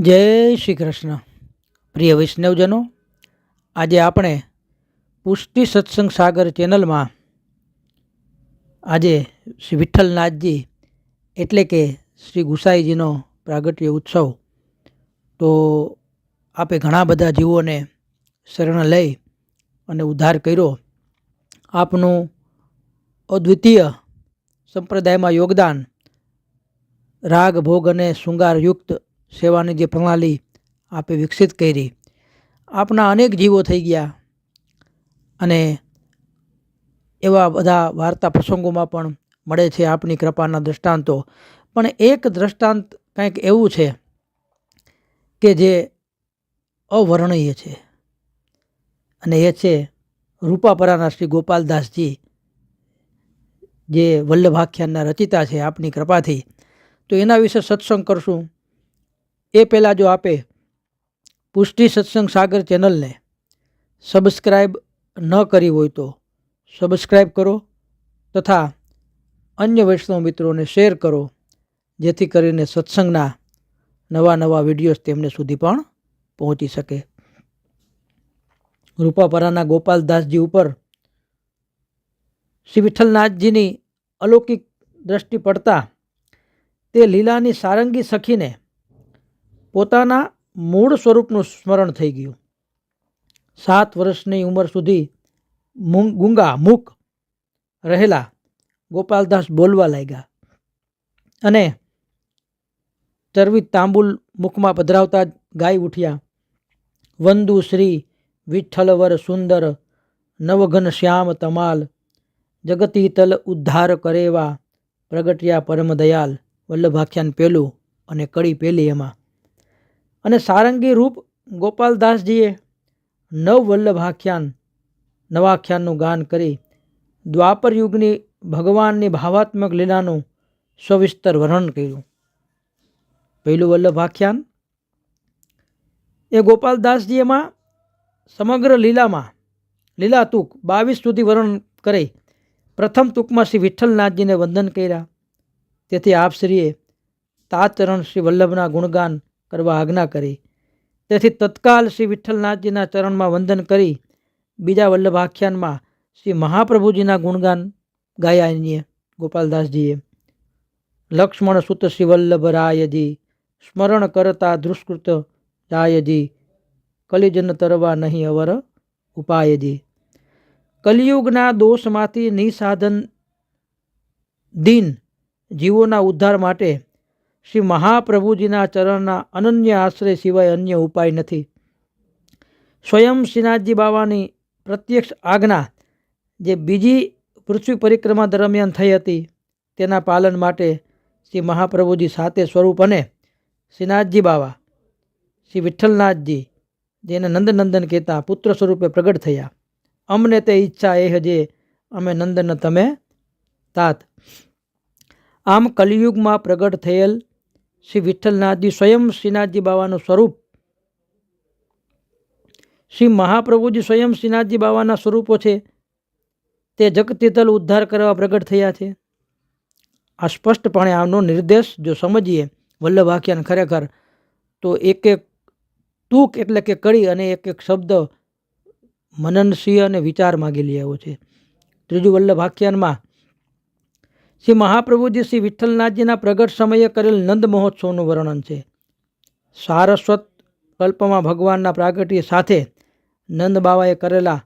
જય શ્રી કૃષ્ણ. પ્રિય વૈષ્ણવજનો, આજે આપણે પુષ્ટિ સત્સંગ સાગર ચેનલમાં આજે શ્રી વિઠ્ઠલનાથજી એટલે કે શ્રી ગુસાઈજીનો પ્રાગટ્ય ઉત્સવ. તો આપે ઘણા બધા જીવોને શરણ લઈ અને ઉદ્ધાર કર્યો. આપનું અદ્વિતીય સંપ્રદાયમાં યોગદાન રાગ, ભોગ અને શૃંગારયુક્ત સેવાની જે પ્રણાલી આપે વિકસિત કરી. આપણા અનેક જીવો થઈ ગયા અને એવા બધા વાર્તા પ્રસંગોમાં પણ મળે છે આપની કૃપાના દૃષ્ટાંતો પણ એક દૃષ્ટાંત કંઈક એવું છે કે જે અવર્ણનીય છે અને એ છે રૂપાપરાના શ્રી ગોપાલદાસજી જે વલ્લભાખ્યાનના રચિતા છે આપની કૃપાથી. તો એના વિશે સત્સંગ કરશું. એ પહેલાં જો આપે, પુષ્ટિ સત્સંગ સાગર ચેનલને સબસ્ક્રાઈબ ન કરી હોય તો સબસ્ક્રાઈબ કરો તથા અન્ય વૈષ્ણવ મિત્રોને શેર કરો, જેથી કરીને સત્સંગના નવા નવા વિડીયોઝ તેમને સુધી પણ પહોંચી શકે. રૂપાપરાના ગોપાલદાસજી ઉપર શ્રી વિઠ્ઠલનાથજીની અલૌકિક દ્રષ્ટિ પડતા તે લીલાની સારંગી સખીને પોતાના મૂળ સ્વરૂપનું સ્મરણ થઈ ગયું. સાત વર્ષની ઉંમર સુધી ગુંગા, મૂક રહેલા ગોપાલદાસ બોલવા લાગ્યા અને ચરવી તાંબુલ મુખમાં પધરાવતા જ ગાઈ ઉઠ્યા. વંદુ શ્રી વિઠ્ઠલવર સુંદર નવઘન શ્યામ તમાલ જગતી તલ ઉદ્ધાર કરેવા પ્રગટ્યા પરમ દયાલ વલ્લભાખ્યાન પેલું અને કડી પેલી એમાં. અને સારંગી રૂપ ગોપાલદાસજીએ નવ વલ્લભાખ્યાન નવાખ્યાનનું ગાન કરી દ્વાપર યુગની ભગવાનની ભાવાત્મક લીલાનું સવિસ્તર વર્ણન કર્યું. પહેલું વલ્લભાખ્યાન. એ ગોપાલદાસજી એમાં સમગ્ર લીલામાં લીલા તૂક બાવીસ સુધી વર્ણન કરે પ્રથમ તૂકમાં શ્રી વિઠ્ઠલનાથજીને વંદન કર્યા. તેથી આપશ્રીએ તાચરણ શ્રી વલ્લભના ગુણગાન કરવા આજ્ઞા કરી. તેથી તત્કાલ શ્રી વિઠ્ઠલનાથજીના ચરણમાં વંદન કરી બીજા વલ્લભ આખ્યાનમાં શ્રી મહાપ્રભુજીના ગુણગાન ગાયા ગોપાલદાસજીએ. લક્ષ્મણ સુત શ્રી વલ્લભ રાયજી, સ્મરણ કરતા દુષ્કૃત રાયજી કલિજન તરવા નહીં અવર ઉપાયજી. કલિયુગના દોષમાંથી નિસાધન દિન જીવોના ઉદ્ધાર માટે શ્રી મહાપ્રભુજીના ચરણના અનન્ય આશ્રય સિવાય અન્ય ઉપાય નથી. સ્વયં શ્રીનાથજી બાવાની પ્રત્યક્ષ આજ્ઞા જે બીજી પૃથ્વી પરિક્રમા દરમિયાન થઈ હતી, તેના પાલન માટે શ્રી મહાપ્રભુજી સાતે સ્વરૂપ અને શ્રીનાથજી બાવા, શ્રી વિઠ્ઠલનાથજી, જેને નંદનંદન કહેતા પુત્ર સ્વરૂપે પ્રગટ થયા. અમને તે ઈચ્છા એ હજે અમે નંદન તમે તાત. આમ કલિયુગમાં પ્રગટ થયેલ શ્રી વિઠ્ઠલનાથજી સ્વયં શ્રીનાથજી બાવાનું સ્વરૂપ. શ્રી મહાપ્રભુજી સ્વયં શ્રીનાથજી બાવાના સ્વરૂપો છે. તે જગતિતલ ઉદ્ધાર કરવા પ્રગટ થયા છે. આ સ્પષ્ટપણે આનો નિર્દેશ જો સમજીએ વલ્લભાખ્યાન ખરેખર, તો એક એક તૂક એટલે કે કડી અને એક એક શબ્દ મનનસિંહ અને વિચાર માગી લેવો છે. ત્રીજું વલ્લભાખ્યાનમાં શ્રી મહાપ્રભુજી શ્રી વિઠ્ઠલનાથજીના પ્રગટ સમયે કરેલ નંદ મહોત્સવનું વર્ણન છે. સારસ્વત કલ્પમાં ભગવાનના પ્રાગટ્ય સાથે નંદ બાવાએ કરેલા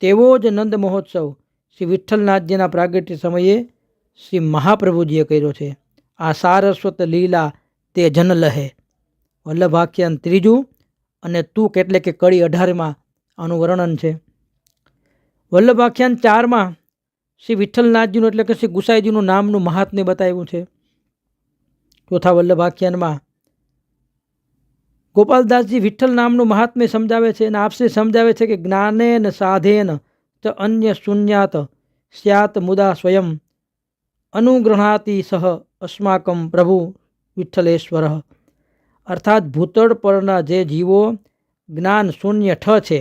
તેવો જ નંદ મહોત્સવ શ્રી વિઠ્ઠલનાથજીના પ્રાગટ્ય સમયે શ્રી મહાપ્રભુજીએ કર્યો છે. આ સારસ્વત લીલા તે જન લહે. વલ્લભાખ્યાન ત્રીજું અને તુક એટલે કે કડી અઢારમાં આનું વર્ણન છે. વલ્લભાખ્યાન ચારમાં શ્રી વિઠ્ઠલનાથજીનું એટલે કે શ્રી ગુસાઈજીનું નામનું મહાત્મ્ય બતાવ્યું છે. ચોથા વલ્લભાખ્યાનમાં, ગોપાલદાસજી વિઠ્ઠલ નામનું મહાત્મ્ય સમજાવે છે અને આપશ્રી સમજાવે છે કે જ્ઞાનેન સાધેન ચ અન્ય શૂન્યાત સ્યાત મુદા સ્વયં અનુગ્રહાતિ સહ અસ્માકમ પ્રભુ વિઠ્ઠલેશ્વર. અર્થાત ભૂતળ પરના જે જીવો જ્ઞાન શૂન્ય ઠ છે,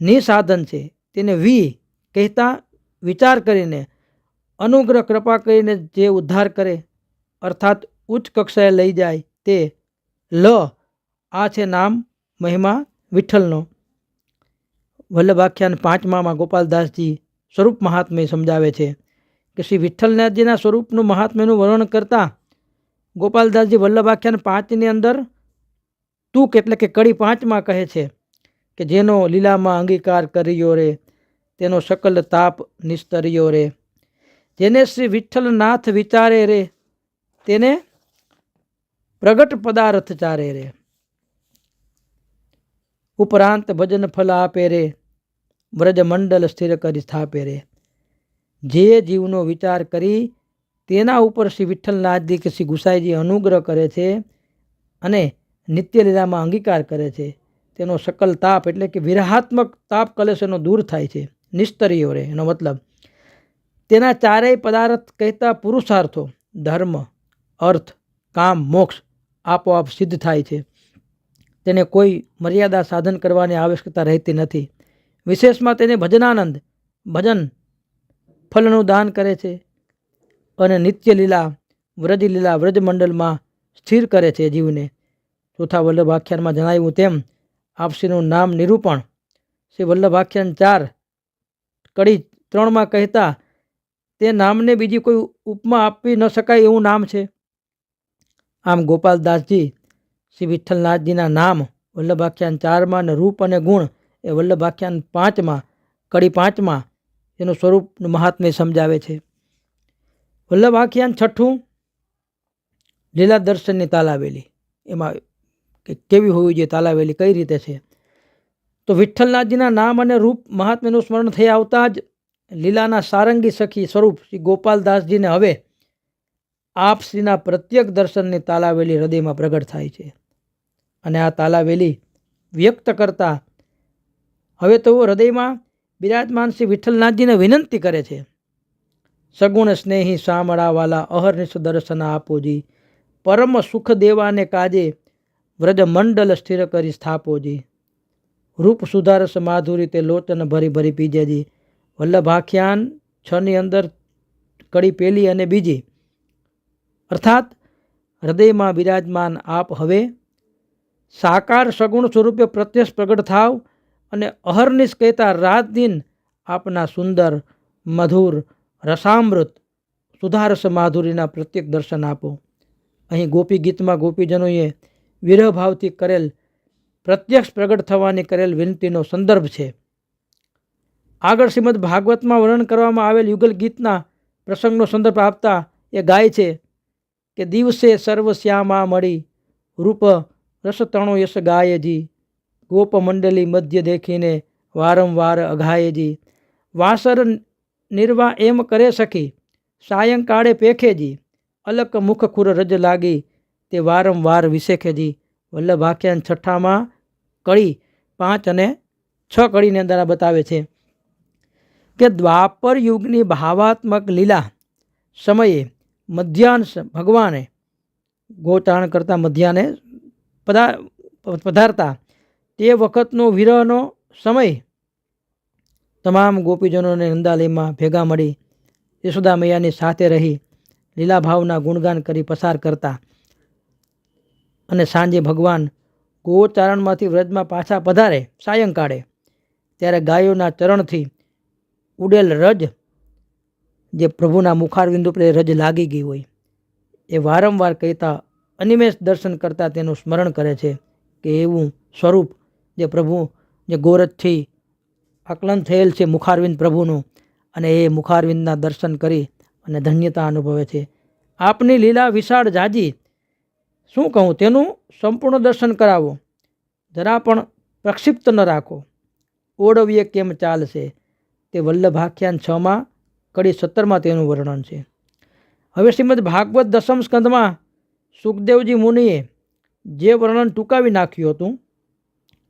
નિસાધન છે, તેને વી કહેતા વિચાર કરીને, અનુગ્રહ કૃપા કરીને જે ઉદ્ધાર કરે, અર્થાત ઉચ્ચ કક્ષાએ લઈ જાય તે, લ, આ છે નામ મહિમા વિઠ્ઠલનો. વલ્લભાખ્યાન પાંચમામાં ગોપાલદાસજી સ્વરૂપ મહાત્મ્ય સમજાવે છે કે શ્રી વિઠ્ઠલનાથજીના સ્વરૂપનું મહાત્મ્યનું વર્ણન કરતાં ગોપાલદાસજી વલ્લભાખ્યાન પાંચની અંદર તુક એટલે કે કડી પાંચમાં કહે છે કે, જેનો લીલામાં અંગીકાર કર્યો રે તેનો સકલ તાપ નિસ્તર્યો રે. જેને શ્રી વિઠ્ઠલનાથ વિચારે રે, તેને પ્રગટ પદાર્થ ચારે રે. ઉપરાંત ભજન ફલ આપે રે વ્રજમંડલ સ્થિર કરી સ્થાપે રે. જે જીવનો વિચાર કરી તેના ઉપર શ્રી વિઠ્ઠલનાથજી કે શ્રી ગુસાઈજી અનુગ્રહ કરે છે અને નિત્યલીલામાં અંગીકાર કરે છે, તેનો સકલ તાપ એટલે કે વિરાહાત્મક તાપ કલેશ એનો દૂર થાય છે. નિસ્તરીયો રહે એનો મતલબ, તેના ચારેય પદાર્થ કહેતા પુરુષાર્થો, ધર્મ, અર્થ, કામ, મોક્ષ આપોઆપ સિદ્ધ થાય છે. તેને કોઈ મર્યાદા સાધન કરવાની આવશ્યકતા રહેતી નથી. વિશેષમાં તેને ભજનાનંદ, ભજન ફલનું દાન કરે છે અને નિત્ય લીલા, વ્રજ લીલા વ્રજમંડળમાં સ્થિર કરે છે જીવને. ચોથા વલ્લભાખ્યાનમાં જણાવ્યું તેમ, આપસીનું નામ નિરૂપણ. શ્રી વલ્લભાખ્યાન ચાર કડી ત્રણમાં કહેતા, તે નામને બીજી કોઈ ઉપમા આપી ન શકાય એવું નામ છે. આમ ગોપાલદાસજી શ્રી વિઠ્ઠલનાથજીના નામ વલ્લભાખ્યાન ચારમાં અને રૂપ અને ગુણ એ વલ્લભાખ્યાન પાંચમાં, કડી પાંચમાં એનું સ્વરૂપનું મહાત્મ્ય સમજાવે છે. વલ્લભાખ્યાન છઠ્ઠું લીલા દર્શનની તાલાવેલી. એમાં કેવી હોવી જોઈએ તાલાવેલી, કઈ રીતે છે? તો વિઠ્ઠલનાથજીના નામ અને રૂપ મહાત્મ્યનું સ્મરણ થઈ આવતા જ લીલાના સારંગી સખી સ્વરૂપ શ્રી ગોપાલદાસજીને હવે આપ શ્રીના પ્રત્યેક દર્શનની તાલાવેલી હૃદયમાં પ્રગટ થાય છે. અને આ તાલાવેલી વ્યક્ત કરતા હવે તો હૃદયમાં બિરાજમાન શ્રી વિઠ્ઠલનાથજીને વિનંતી કરે છે, સગુણ સ્નેહી શામળાવાલા અહર્નિશ દર્શન આપોજી પરમ સુખ દેવાને કાજે વ્રજમંડલ સ્થિર કરી સ્થાપોજી રૂપ સુધારસ માધુરી તે લોચન ભરી ભરી પીજેજી વલ્લભાખ્યાન છની અંદર કડી પેલી અને બીજી. અર્થાત, હૃદયમાં બિરાજમાન આપ હવે સાકાર સગુણ સ્વરૂપે પ્રત્યક્ષ પ્રગટ થાવ અને અહર્નિશ કહેતા રાત દિન આપના સુંદર, મધુર, રસામૃત સુધારસ માધુરીના પ્રત્યેક દર્શન આપો. અહીં ગોપી ગીતમાં ગોપીજનોએ વિરહભાવથી કરેલ પ્રત્યક્ષ પ્રગટ થવાની કરેલ વિનંતીનો સંદર્ભ છે. આગળ શ્રીમદ ભાગવતમાં વર્ણન કરવામાં આવેલ યુગલ ગીતના પ્રસંગનો સંદર્ભ આપતા એ ગાય છે કે, દિવસે સર્વ શ્યામા મળી રૂપ રસતણો યશ ગાયજી, ગોપ મંડલી મધ્ય દેખીને વારંવાર અઘાયજી. વાસર નિર્વા એમ કરે સખી, સાયંકાળે પેખેજી, અલક મુખ ખુર રજ લાગી તે વારંવાર વિશેખેજી વલ્લભાખ્યાન છઠ્ઠામાં કળી પાંચ અને છ કળીની અંદર આ બતાવે છે કે દ્વાપર યુગની ભાવાત્મક લીલા સમયે મધ્યાંશ ભગવાને ગોચારણ કરતા મધ્યાને પધા પધારતા તે વખતનો વિરહનો સમય તમામ ગોપીજનોને નંદાલયમાં ભેગા મળી યશોદા મૈયાની સાથે રહી લીલા ભાવના ગુણગાન કરી પસાર કરતા અને સાંજે ભગવાન ગોચારણમાંથી વ્રજમાં પાછા પધારે સાયંકાળે. ત્યારે ગાયોના ચરણથી ઉડેલ રજ, જે પ્રભુના મુખારવિંદુ ઉપર રજ લાગી ગઈ હોય, એ વારંવાર કહેતા અનિમેષ દર્શન કરતાં તેનું સ્મરણ કરે છે કે એવું સ્વરૂપ જે પ્રભુ, જે ગોરજથી આકલન થયેલ છે મુખારવિંદ પ્રભુનું, અને એ મુખારવિંદના દર્શન કરી અને ધન્યતા અનુભવે છે. આપની લીલા વિશાળ જાજી શું કહું? તેનું સંપૂર્ણ દર્શન કરાવો. જરા પણ પ્રક્ષિપ્ત ન રાખો. ઓળવીએ કેમ ચાલશે? તે વલ્લભાખ્યાન છમાં, કડી સત્તરમાં તેનું વર્ણન છે. હવે શ્રીમદ ભાગવત દસમ સ્કંદમાં સુખદેવજી મુનિએ જે વર્ણન ટૂંકાવી નાખ્યું હતું,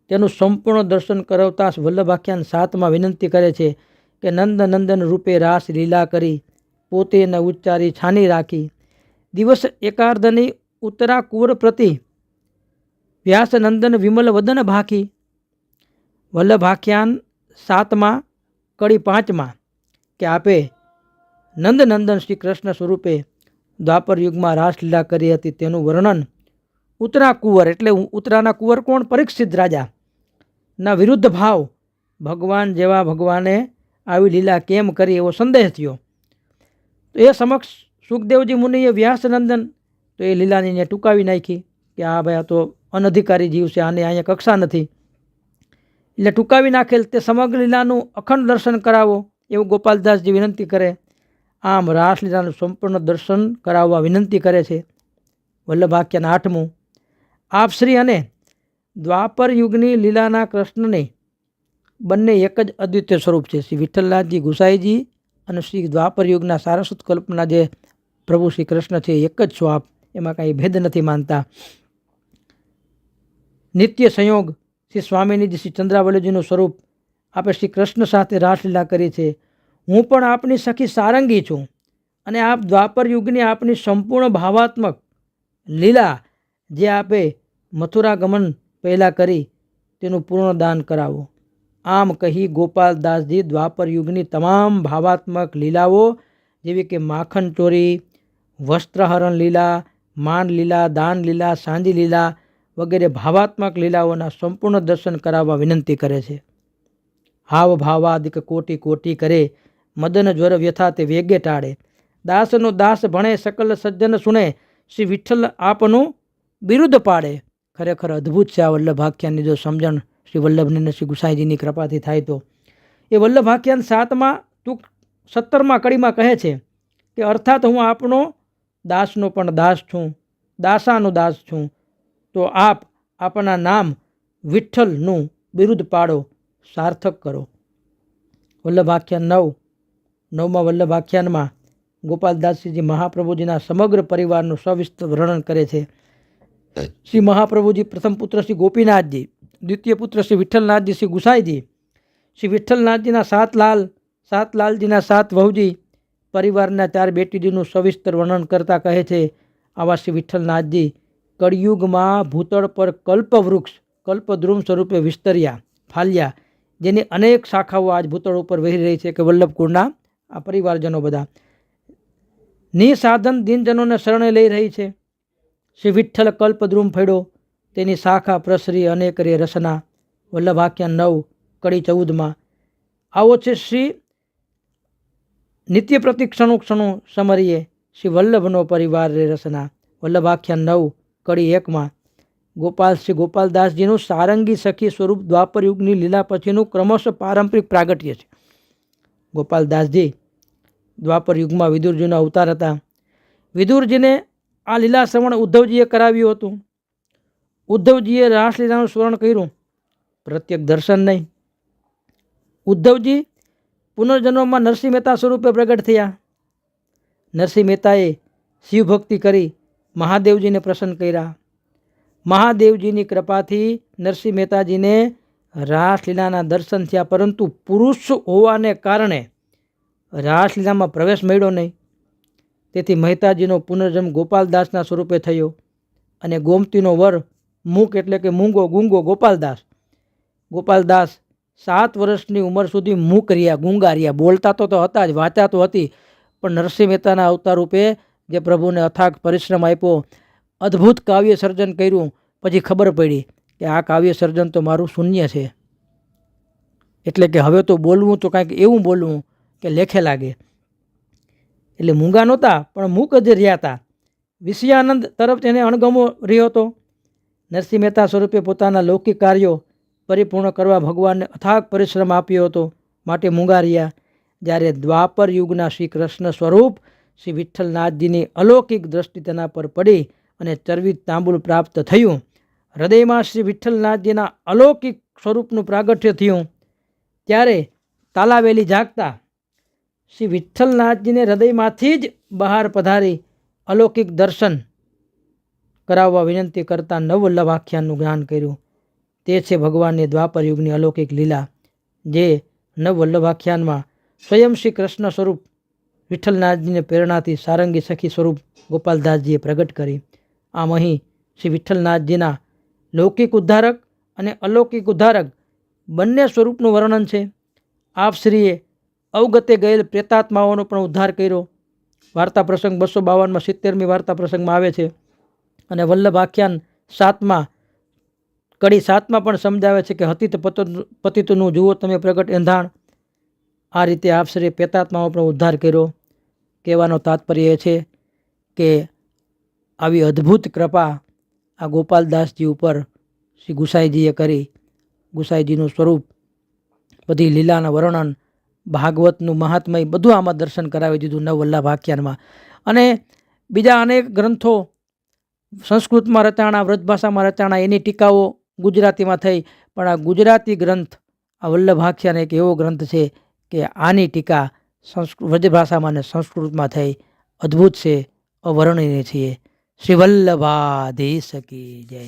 તેનું સંપૂર્ણ દર્શન કરાવતા વલ્લભાખ્યાન સાતમાં વિનંતી કરે છે કે નંદ નંદન રૂપે રાસ લીલા કરી પોતે ઉચ્ચારી છાની રાખી. દિવસ એકાર્ધની ઉત્તરા કુંવર પ્રતિ વ્યાસનંદન વિમલ વદન ભાખી, વલ્લભાખ્યાન સાતમાં, કડી પાંચમાં, કે આપે નંદનંદન શ્રી કૃષ્ણ સ્વરૂપે દ્વાપર યુગમાં રાસલીલા કરી હતી તેનું વર્ણન ઉત્તરા કુંવર એટલે ઉત્તરાના કુંવર કોણ? પરીક્ષિત રાજા. ના વિરુદ્ધ ભાવ. ભગવાન જેવા ભગવાને આવી લીલા કેમ કરી એવો સંદેહ થયો. તો એ સમક્ષ સુખદેવજી મુનિએ વ્યાસનંદન તો એ લીલાની ટૂંકાવી નાખી કે આ ભાઈ આ તો અનધિકારી જીવ છે, આને અહીંયા કક્ષા નથી. એટલે ટૂંકાવી નાખેલ તે સમગ્ર લીલાનું અખંડ દર્શન કરાવો એવું ગોપાલદાસજી વિનંતી કરે. આમ રાસલીલાનું સંપૂર્ણ દર્શન કરાવવા વિનંતી કરે છે વલ્લભાખ્યાન આઠમું. આપ શ્રી અને દ્વાપર યુગની લીલાના કૃષ્ણને બંને એક જ અદ્વિતીય સ્વરૂપ છે. શ્રી વિઠ્ઠલનાથજી ગુસાઈજી અને શ્રી દ્વાપર યુગના સારસ્વત કલ્પના જે પ્રભુ શ્રી કૃષ્ણ છે, એક જ આપ. એમાં કાંઈ ભેદ નથી માનતા. નિત્ય સંયોગ શ્રી સ્વામીની શ્રી ચંદ્રાવલીજીનું સ્વરૂપ આપણે શ્રી કૃષ્ણ સાથે રાસલીલા કરી છે. હું પણ આપની સખી સારંગી છું અને આપ દ્વાપર યુગની આપની સંપૂર્ણ ભાવાત્મક લીલા જે આપે મથુરા ગમન પહેલાં કરી તેનું પૂર્ણ દાન કરાવો. આમ કહી ગોપાલદાસજી દ્વાપર યુગની તમામ ભાવાત્મક લીલાઓ જેવી કે માખણ ચોરી, વસ્ત્રહરણ લીલા માન લીલા, દાન લીલા, સાંજી લીલા વગેરે ભાવાત્મક લીલાઓના સંપૂર્ણ દર્શન કરાવવા વિનંતી કરે છે. હાવ ભાવાદિક કોટી કોટી કરે, મદન જ્વર વ્યથા તે વેગે ટાળે. દાસનો દાસ ભણે, સકલ સજ્જન સુણે, શ્રી વિઠ્ઠલ આપનું બિરુદ્ધ પાડે. ખરેખર અદ્ભુત છે આ વલ્લભાખ્યાનની જો સમજણ. શ્રી વલ્લભની શ્રી ગુસાઈજીની કૃપાથી થાય તો. એ વલ્લભાખ્યાન સાતમાં ટૂંક સત્તરમાં કડીમાં કહે છે કે, અર્થાત હું આપનો દાસનો પણ દાસ છું, દાસાનો દાસ છું. તો આપ આપના નામ વિઠ્ઠલનું બિરુદ્ધ પાડો, સાર્થક કરો. વલ્લભાખ્યાન નવ, નવમાં વલ્લભાખ્યાનમાં ગોપાલદાસજીજી મહાપ્રભુજીના સમગ્ર પરિવારનું સવિસ્તર વર્ણન કરે છે. શ્રી મહાપ્રભુજી પ્રથમ પુત્ર શ્રી ગોપીનાથજી, દ્વિતીય પુત્ર શ્રી વિઠ્ઠલનાથજી શ્રી ગુસાઈજી, શ્રી વિઠ્ઠલનાથજીના સાત લાલ, સાત લાલજીના સાત વહુજી પરિવારના ચાર બેટીડીનું સવિસ્તર વર્ણન કરતા કહે છે, આવા શ્રી વિઠ્ઠલનાથજી કળિયુગમાં ભૂતળ પર કલ્પવૃક્ષ, કલ્પદ્રુમ સ્વરૂપે વિસ્તર્યા, ફાલ્યા, જેની અનેક શાખાઓ આજ ભૂતળ ઉપર વહી રહી છે કે વલ્લભકુળના આ પરિવારજનો બધા. નિસાધન દિનજનોને શરણે લઈ રહી છે. શ્રી વિઠ્ઠલ કલ્પદ્રુમ ફેડો, તેની શાખા પ્રસરી અનેક રે રસના વલ્લભાખ્યા નવ, કડી ચૌદમાં. આવો છે શ્રી નિત્ય પ્રતિ ક્ષણો ક્ષણો સમરીએ શ્રી વલ્લભનો પરિવાર રે રસના. વલ્લભાખ્યા નવ, કડી એકમાં, ગોપાલ શ્રી ગોપાલદાસજીનું સારંગી સખી સ્વરૂપ દ્વાપર યુગની લીલા પછીનું ક્રમશઃ પારંપરિક પ્રાગટ્ય છે. ગોપાલદાસજી દ્વાપર યુગમાં વિદુરજીનો અવતાર હતા. વિદુરજીને આ લીલા શ્રવણ ઉદ્ધવજીએ કરાવ્યું હતું. ઉદ્ધવજીએ રાસલીલાનું સ્મરણ કર્યું. પ્રત્યેક દર્શન નહીં. ઉદ્ધવજી પુનર્જન્મમાં નરસિંહ મહેતા સ્વરૂપે પ્રગટ થયા. નરસિંહ મહેતાએ શિવભક્તિ કરી મહાદેવજીને પ્રસન્ન કર્યા. મહાદેવજીની કૃપાથી નરસિંહ મહેતાજીને રાસલીલાના દર્શન થયા, પરંતુ પુરુષ હોવાને કારણે રાસલીલામાં પ્રવેશ મળ્યો નહીં. તેથી મહેતાજીનો પુનર્જન્મ ગોપાલદાસના સ્વરૂપે થયો અને ગોમતીનો વર મૂક એટલે કે મૂંગો ગુંગો ગોપાલદાસ. ગોપાલદાસ સાત વર્ષની ઉંમર સુધી મૂક રહ્યા ગુંગા રહ્યા બોલતા તો હતા જ વાંચા તો હતી. પણ નરસિંહ મહેતાના અવતાર રૂપે જે પ્રભુને અથાગ પરિશ્રમ આપ્યો, અદ્ભુત કાવ્ય સર્જન કર્યું, પછી ખબર પડી કે આ કાવ્ય સર્જન તો મારું શૂન્ય છે. એટલે કે હવે તો બોલવું તો કાંઈક એવું બોલવું કે લેખે લાગે. એટલે મૂંગા નહોતા, પણ મૂક જ રહ્યા હતા. વિષયાનંદ તરફ તેને અણગમો રહ્યો હતો. નરસિંહ મહેતા સ્વરૂપે પોતાના લૌકિક કાર્યો પરિપૂર્ણ કરવા ભગવાનને અથાગ પરિશ્રમ આપ્યો હતો. માટે મુંગારિયા, જ્યારે દ્વાપર યુગના શ્રી કૃષ્ણ સ્વરૂપ શ્રી વિઠ્ઠલનાથજીની અલૌકિક દ્રષ્ટિ તેના પર પડી અને ચરવિત તાંબુલ પ્રાપ્ત થયું, હૃદયમાં શ્રી વિઠ્ઠલનાથજીના અલૌકિક સ્વરૂપનું પ્રાગટ્ય થયું. ત્યારે તાલાવેલી જાગતા શ્રી વિઠ્ઠલનાથજીને હૃદયમાંથી જ બહાર પધારી અલૌકિક દર્શન કરાવવા વિનંતી કરતા નવવલ્લભ આખ્યાનનું જ્ઞાન કર્યું. તે છે ભગવાનની દ્વાપર યુગની અલૌકિક લીલા, જે નવવલ્લભાખ્યાનમાં સ્વયં શ્રી કૃષ્ણ સ્વરૂપ વિઠ્ઠલનાથજીને પ્રેરણાથી સારંગી સખી સ્વરૂપ ગોપાલદાસજીએ પ્રગટ કરી. આમ અહીં શ્રી વિઠ્ઠલનાથજીના લૌકિક ઉદ્ધારક અને અલૌકિક ઉદ્ધારક બંને સ્વરૂપનું વર્ણન છે. આપશ્રીએ અવગતે ગયેલ પ્રેતાત્માઓનો પણ ઉદ્ધાર કર્યો. વાર્તા પ્રસંગ બસો બાવનમાં સિત્તેરમી વાર્તા પ્રસંગમાં આવે છે અને વલ્લભ આખ્યાન સાતમા કડી સાતમાં પણ સમજાવે છે કે હતિત પતિતનું જુઓ તમે પ્રગટ એંધાણ. આ રીતે આપશ્રી પેતાત્માઓ પણ ઉદ્ધાર કર્યો. કહેવાનો તાત્પર્ય એ છે કે આવી અદ્ભુત કૃપા આ ગોપાલદાસજી ઉપર શ્રી ગુસાઈજીએ કરી. ગુસાઈજીનું સ્વરૂપ બધી લીલાના વર્ણન, ભાગવતનું મહાત્મય બધું આમાં દર્શન કરાવી દીધું નવવલ્લભ આખ્યાનમાં અને બીજા અનેક ગ્રંથો સંસ્કૃતમાં રચાણા વ્રજ ભાષામાં રચાણા, એની ટીકાઓ ગુજરાતીમાં થઈ. પણ આ ગુજરાતી ગ્રંથ, આ વલ્લભાખ્યાન એક એવો ગ્રંથ છે કે આની ટીકા સંસ્કૃત વ્રજભાષામાં અને સંસ્કૃતમાં થઈ. અદ્ભુત છે, અવર્ણનીય છીએ. શ્રી વલ્લભાધીશ કી જય.